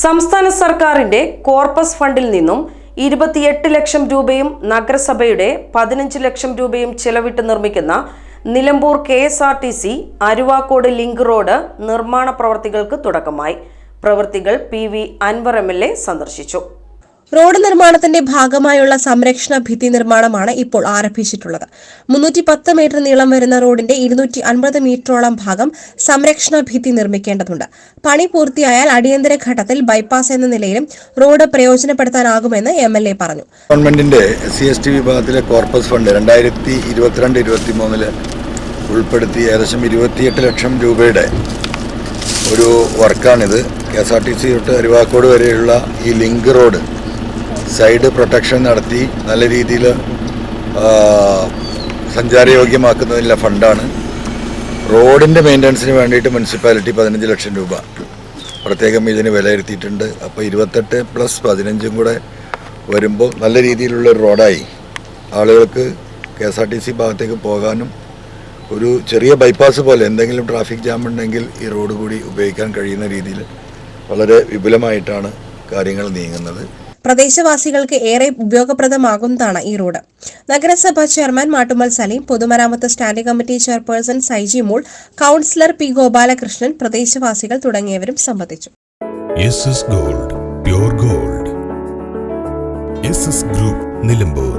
സംസ്ഥാന സർക്കാരിന്റെ കോർപ്പസ് ഫണ്ടിൽ നിന്നും ഇരുപത്തിയെട്ട് ലക്ഷം രൂപയും നഗരസഭയുടെ പതിനഞ്ച് ലക്ഷം രൂപയും ചെലവിട്ട് നിർമ്മിക്കുന്ന Nilambur K S R T C Aruvakode link road നിർമ്മാണ പ്രവർത്തികൾക്ക് തുടക്കമായി. പ്രവൃത്തികൾ P V Anvar M L A സന്ദർശിച്ചു. റോഡ് നിർമ്മാണത്തിന്റെ ഭാഗമായുള്ള സംരക്ഷണ ഭിത്തി നിർമ്മാണമാണ് ഇപ്പോൾ ആരംഭിച്ചിട്ടുള്ളത്. മുന്നൂറ്റി പത്ത് മീറ്റർ നീളം വരുന്ന റോഡിന്റെ ഇരുന്നൂറ്റി അൻപത് മീറ്ററോളം ഭാഗം സംരക്ഷണ ഭിത്തി നിർമ്മിക്കേണ്ടതുണ്ട്. പണി പൂർത്തിയായാൽ അടിയന്തര ഘട്ടത്തിൽ ബൈപ്പാസ് എന്ന നിലയിലും റോഡ് പ്രയോജനപ്പെടുത്താനാകുമെന്ന് എം എൽ എ പറഞ്ഞു. ഗവൺമെന്റിന്റെ സി എസ് ടി വിഭാഗത്തിലെ കോർപ്പസ് ഫണ്ട് രണ്ടായിരത്തി ഇരുപത്തിരണ്ട് ഇരുപത്തി മൂന്നിൽ ഉൾപ്പെടുത്തി ഏകദേശം ഇരുപത്തിയെട്ട് ലക്ഷം രൂപയുടെ ഒരു വർക്കാണിത്. K S R T C തൊട്ട് അരുവാക്കോട് വരെയുള്ള ഈ ലിങ്ക് റോഡ് സൈഡ് പ്രൊട്ടക്ഷൻ നടത്തി നല്ല രീതിയിൽ സഞ്ചാരയോഗ്യമാക്കുന്നതിനുള്ള ഫണ്ടാണ്. റോഡിന്റെ മെയിന്റനൻസിന് വേണ്ടിയിട്ട് മുനിസിപ്പാലിറ്റി പതിനഞ്ച് ലക്ഷം രൂപ. പ്രത്യേകം ഇതിന് വിലയിരുത്തിയിട്ടുണ്ട്. അപ്പോൾ ഇരുപത്തെട്ട് പ്ലസ് പതിനഞ്ചും കൂടെ വരുമ്പോൾ നല്ല രീതിയിലുള്ള ഒരു റോഡായി. ആളുകൾക്ക് K S R T C ഭാഗത്തേക്ക് പോകാനും ഒരു ചെറിയ ബൈപ്പാസ് പോലെ എന്തെങ്കിലും ട്രാഫിക് ജാം ഉണ്ടെങ്കിൽ ഈ റോഡ് കൂടി ഉപയോഗിക്കാൻ കഴിയുന്ന രീതിയിൽ വളരെ വിപുലമായിട്ടാണ് കാര്യങ്ങൾ നീങ്ങുന്നത്. പ്രദേശവാസികൾക്ക് ഏറെ ഉപയോഗപ്രദമാകുന്നതാണ് ഈ റോഡ്. നഗരസഭാ ചെയർമാൻ മാട്ടുമൽ സലീം പൊതുമരാമത്ത് standing committee chairperson Saiji മൂൾ councillor P Gopalakrishnan പ്രദേശവാസികൾ തുടങ്ങിയവരും സംബന്ധിച്ചു. Gold gold group Nilambur